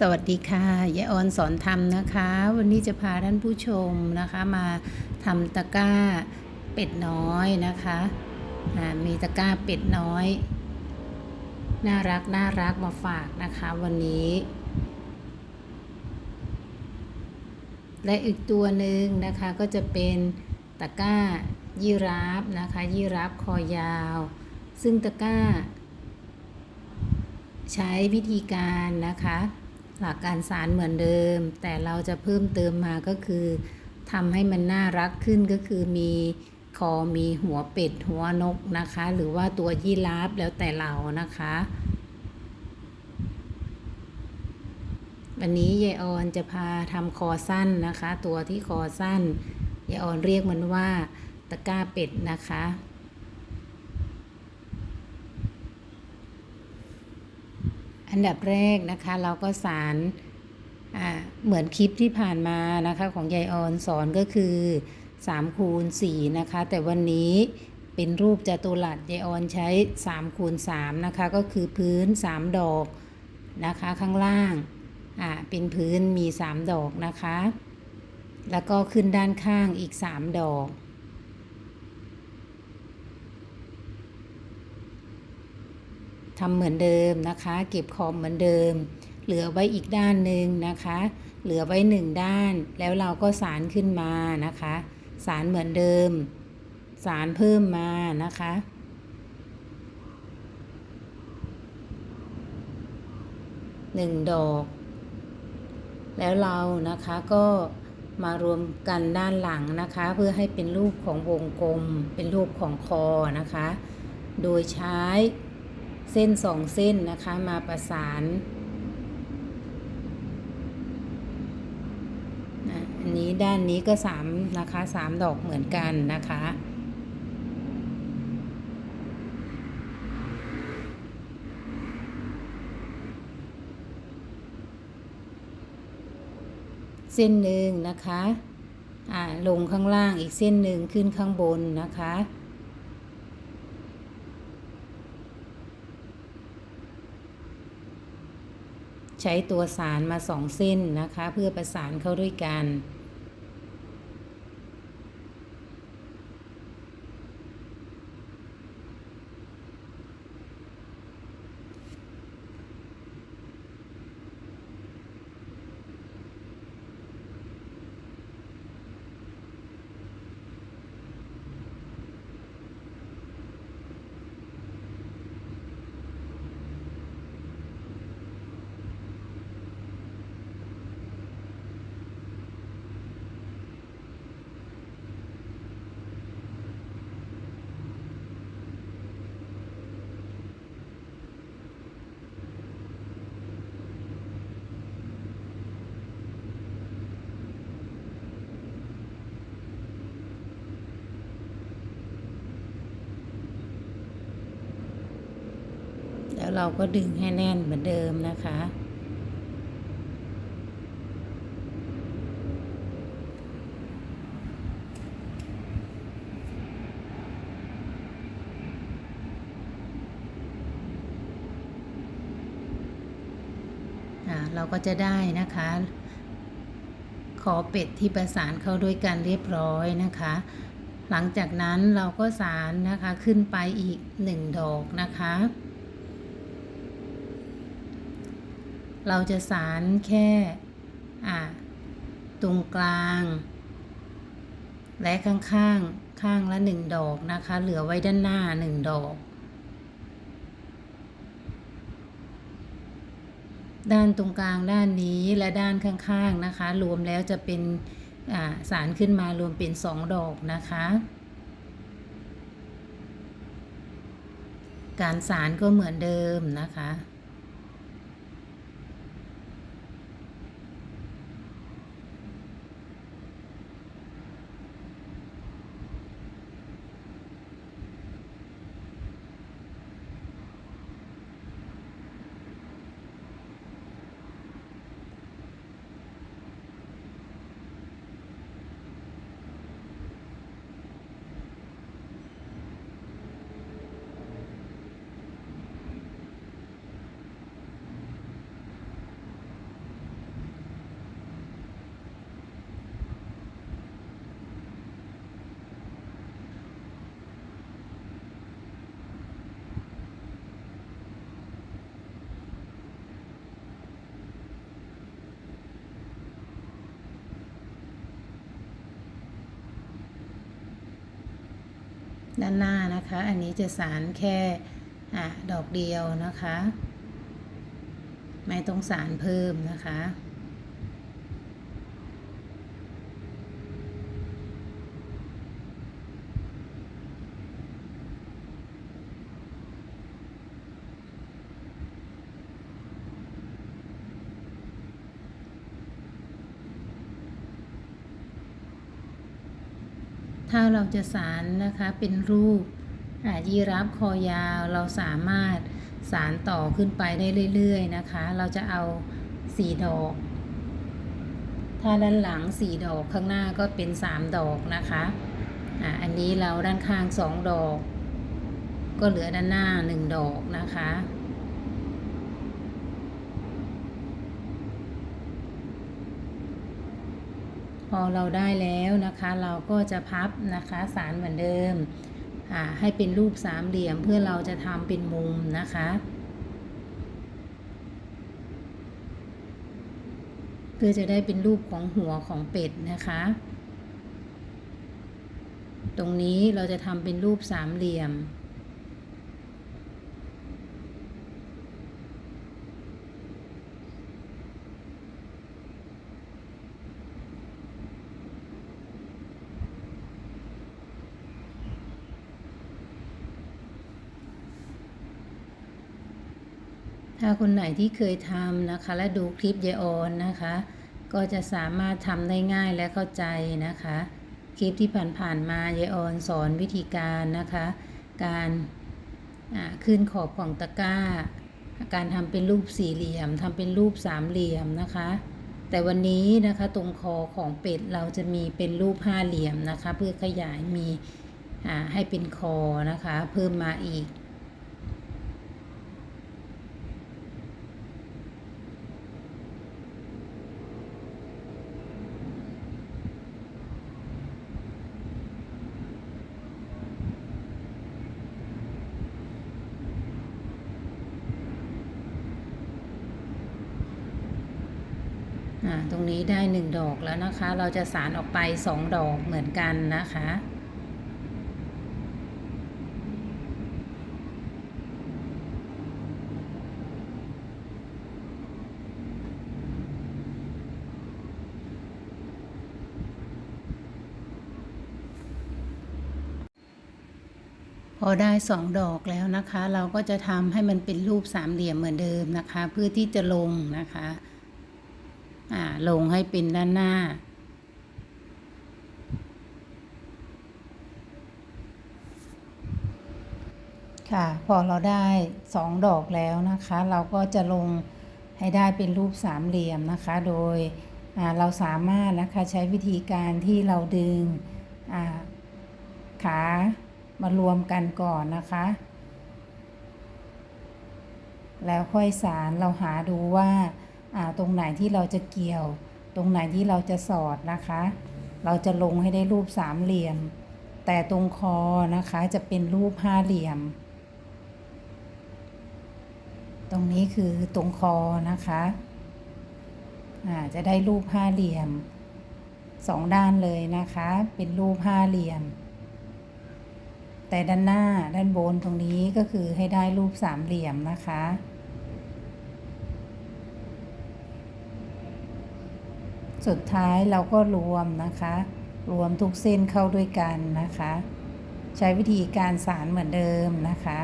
สวัสดีค่ะยายออนสอนทำนะคะ วันนี้จะพาท่านผู้ชมนะคะมาทำตะกร้าเป็ดน้อยนะคะมีตะกร้าเป็ดน้อย น่ารักน่ารักมาฝากนะคะวันนี้ และอีกตัวหนึ่งนะคะก็จะเป็นตะกร้ายีราฟนะคะยีราฟคอยาว ซึ่งตะกร้า ใช้วิธีการนะคะ หลักการสารเหมือนเดิม แต่เราจะเพิ่มเติมมาก็คือทำให้มันน่ารักขึ้นก็คือมีคอมีหัวเป็ดหัวนกนะคะ หรือว่าตัวยีราฟแล้วแต่เรานะคะ วันนี้ยายออนจะพาทำคอสั้นนะคะ ตัวที่คอสั้นยายออนเรียกมันว่าตะกร้าเป็ดนะคะ อันดับแรกนะคะ เราก็สารอ่าเหมือนคลิปที่ผ่านมานะคะของยายออนสอนก็คือ3คูณ4นะคะ แต่วันนี้เป็นรูปจัตุรัสยายออนใช้3คูณ3นะคะ ก็คือพื้น 3 ดอกนะคะ ข้างล่างอ่าเป็นพื้นมี 3 ดอกนะคะ แล้วก็ขึ้นด้านข้างอีก 3 ดอก ทำเหมือนเดิมนะคะ เก็บขอบเหมือนเดิม เหลือไว้อีกด้านหนึ่งนะคะ เหลือไว้หนึ่งด้าน แล้วเราก็สารขึ้นมานะคะ สารเหมือนเดิม สารเพิ่มมานะคะหนึ่งดอก แล้วเรานะคะก็มารวมกันด้านหลังนะคะ เพื่อให้เป็นรูปของวงกลมเป็นรูปของคอนะคะ โดยใช้ เส้นสองเส้นนะคะมาประสานอันนี้ด้านนี้ก็สามนะคะสามดอกเหมือนกันนะคะเส้นหนึ่งนะคะ อ่า ลงข้างล่างอีกเส้นหนึ่งขึ้นข้างบนนะคะ ใช้ตัวสารมาสองเส้นนะคะ เพื่อประสานเข้าด้วยกัน เราก็ดึงให้แน่นเหมือนเดิมนะคะ เราก็จะได้นะคะ ขอเป็ดที่ประสานเข้าด้วยกันเรียบร้อยนะคะหลังจากนั้นเราก็สารนะคะขึ้นไปอีกหนึ่งดอกนะคะ เราจะสารแค่ตรงกลาง และข้างข้างข้างละหนึ่งดอกนะคะ เหลือไว้ด้านหน้าหนึ่งดอก ด้านตรงกลางด้านนี้และด้านข้างๆนะคะ รวมแล้วจะเป็นสารขึ้นมารวมเป็นสองดอกนะคะ การสารก็เหมือนเดิมนะคะ ด้านหน้านะคะ อันนี้จะสารแค่อะดอกเดียวนะคะ ไม่ต้องสารเพิ่มนะคะ ถ้าเราจะสารนะคะเป็นรูปอายีราฟคอยาวเราสามารถสารต่อขึ้นไปได้เรื่อยๆนะคะ เราจะเอาสี่ดอก ถ้าด้านหลังสี่ดอกข้างหน้าก็เป็นสามดอกนะคะอ่าอันนี้เราด้านข้างสองดอก ก็เหลือด้านหน้าหนึ่งดอกนะคะ พ อเราได้แล้วนะคะ เราก็จะพับนะคะสารเหมือนเดิมให้เป็นรูปสามเหลี่ยมเพื่อเราจะทำเป็นมุมนะคะ เพื่อจะได้เป็นรูปของหัวของเป็ดนะคะ ตรงนี้เราจะทำเป็นรูปสามเหลี่ยม ถ้าคนไหนที่เคยทำนะคะ และดูคลิปยายออนนะคะ ก็จะสามารถทำได้ง่ายและเข้าใจนะคะ คลิปที่ผ่านๆมายายออนสอนวิธีการนะคะ การขึ้นขอบของตะกร้า การทำเป็นรูปสี่เหลี่ยมทำเป็นรูปสามเหลี่ยมนะคะ แต่วันนี้นะคะตรงคอของเป็ดเราจะมีเป็นรูปห้าเหลี่ยมนะคะ เพื่อขยายมีให้เป็นคอนะคะ เพิ่มมาอีก ตรงนี้ได้หนึ่งดอกแล้วนะคะ เราจะสารออกไปสองดอกเหมือนกันนะคะ พอได้สองดอกแล้วนะคะ เราก็จะทำให้มันเป็นรูปสามเหลี่ยมเหมือนเดิมนะคะ เพื่อที่จะลงนะคะ อ่าลงให้เป็นด้านหน้า ค่ะ พอเราได้สองดอกแล้วนะคะ เราก็จะลงให้ได้เป็นรูปสามเหลี่ยมนะคะ โดยเราสามารถนะคะใช้วิธีการที่เราดึงาขามารวมกันก่อนนะคะ แล้วค่อยสารเราหาดูว่า ตรงไหนที่เราจะเกี่ยว ตรงไหนที่เราจะสอดนะคะ เราจะลงให้ได้รูปสามเหลี่ยม แต่ตรงคอนะคะจะเป็นรูปห้าเหลี่ยม ตรงนี้คือตรงคอนะคะจะได้รูปห้าเหลี่ยมสองด้านเลยนะคะ เป็นรูปห้าเหลี่ยม แต่ด้านหน้าด้านบนตรงนี้ก็คือให้ได้รูปสามเหลี่ยมนะคะ สุดท้ายเราก็รวมนะคะ รวมทุกเส้นเข้าด้วยกันนะคะ ใช้วิธีการสารเหมือนเดิมนะคะ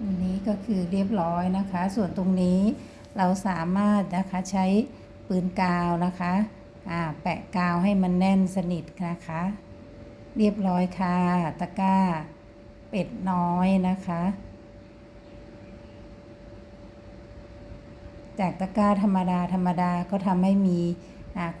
อันนี้ ก็คือเรียบร้อยนะคะ ส่วนตรงนี้เราสามารถนะคะใช้ปืนกาวนะคะอ่าแปะกาวให้มันแน่นสนิทนะคะ เรียบร้อยค่ะตะกร้าเป็ดน้อยนะคะ จากตะกร้าธรรมดาธรรมดาก็ทำให้มี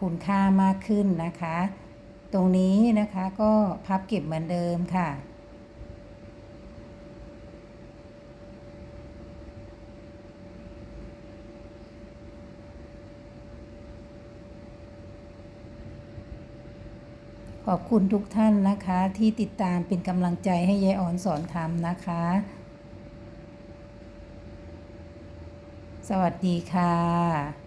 คุณค่ามากขึ้นนะคะ ตรงนี้นะคะก็พับเก็บเหมือนเดิมค่ะ ขอบคุณทุกท่านนะคะ ที่ติดตามเป็นกำลังใจให้ยายออนสอนทำนะคะ สวัสดีค่ะ